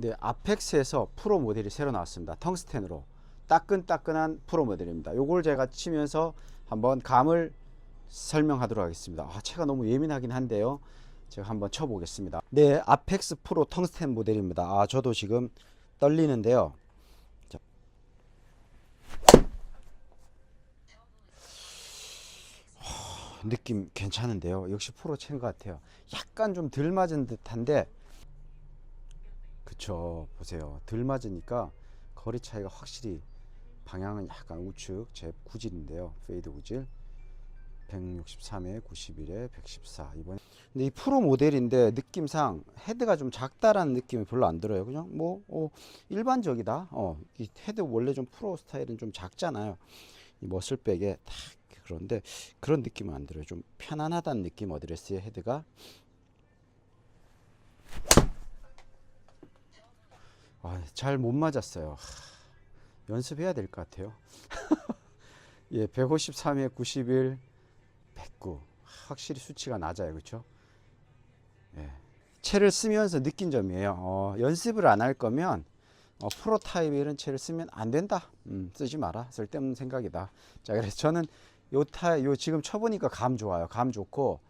네, 아펙스에서 프로 모델이 새로 나왔습니다. 텅스텐으로 따끈따끈한 프로 모델입니다. 요걸 제가 치면서 한번 감을 설명하도록 하겠습니다. 아, 채가 너무 예민하긴 한데요. 제가 한번 쳐보겠습니다. 네, 아펙스 프로 텅스텐 모델입니다. 아, 저도 지금 떨리는데요. 자. 하, 느낌 괜찮은데요. 역시 프로 채인 것 같아요. 약간 좀 덜 맞은 듯한데 그쵸. 보세요. 덜 맞으니까 거리 차이가 확실히 방향은 약간 우측 제 구질인데요. 페이드 구질. 163에 91에 114 이번 근데 이 프로 모델인데 느낌상 헤드가 좀 작다라는 느낌이 별로 안 들어요. 그냥 뭐 어, 일반적이다. 어, 이 헤드 원래 좀 프로 스타일은 좀 작잖아요. 이 머슬백에 딱 그런데 그런 느낌은 안 들어요. 좀 편안하다는 느낌 어드레스의 헤드가 아, 잘 못 맞았어요. 하, 연습해야 될 것 같아요. 예, 153에 91, 109. 확실히 수치가 낮아요. 그렇죠? 예. 채를 쓰면서 느낀 점이에요. 어, 연습을 안 할 거면 어, 프로 타입의 이런 채를 쓰면 안 된다. 음, 쓰지 마라. 쓸데없는 생각이다. 자, 그래서 저는 요 타, 요 지금 쳐보니까 감 좋아요. 감 좋고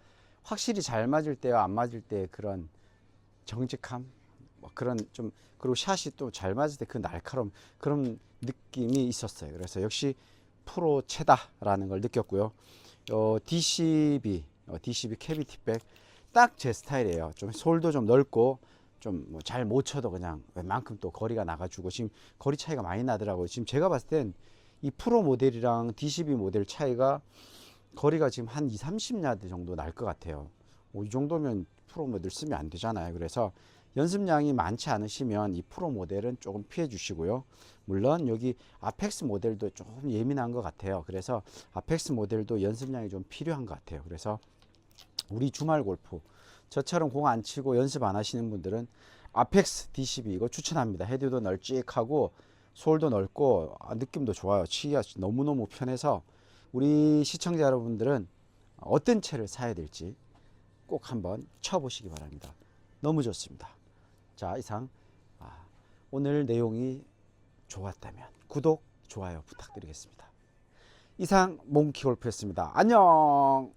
확실히 잘 맞을 때와 안 맞을 때 그런 정직함, 뭐 그런 좀 그리고 샷이 또 잘 맞을 때 그 날카로움 그런 느낌이 있었어요. 그래서 역시 프로 채다라는 걸 느꼈고요. 어, DCB, 어, DCB 캐비티백 딱 제 스타일이에요. 좀 솔도 좀 넓고 좀뭐잘못 쳐도 그냥 웬만큼 또 거리가 나가지고 지금 거리 차이가 많이 나더라고요. 지금 제가 봤을 땐 이 프로 모델이랑 DCB 모델 차이가 거리가 지금 한 2, 30야드 정도 날 것 같아요. 뭐 이 정도면 프로 모델 쓰면 안 되잖아요. 그래서 연습량이 많지 않으시면 이 프로 모델은 조금 피해 주시고요. 물론 여기 아펙스 모델도 조금 예민한 것 같아요. 그래서 아펙스 모델도 연습량이 좀 필요한 것 같아요. 그래서 우리 주말 골프 저처럼 공 안 치고 연습 안 하시는 분들은 아펙스 DCB 이거 추천합니다. 헤드도 널찍하고 솔도 넓고 아, 느낌도 좋아요. 치기가 너무너무 편해서 우리 시청자 여러분들은 어떤 채를 사야 될지 꼭 한번 쳐보시기 바랍니다. 너무 좋습니다. 자, 이상 아, 오늘 내용이 좋았다면 구독, 좋아요 부탁드리겠습니다. 이상 몽키골프였습니다. 안녕!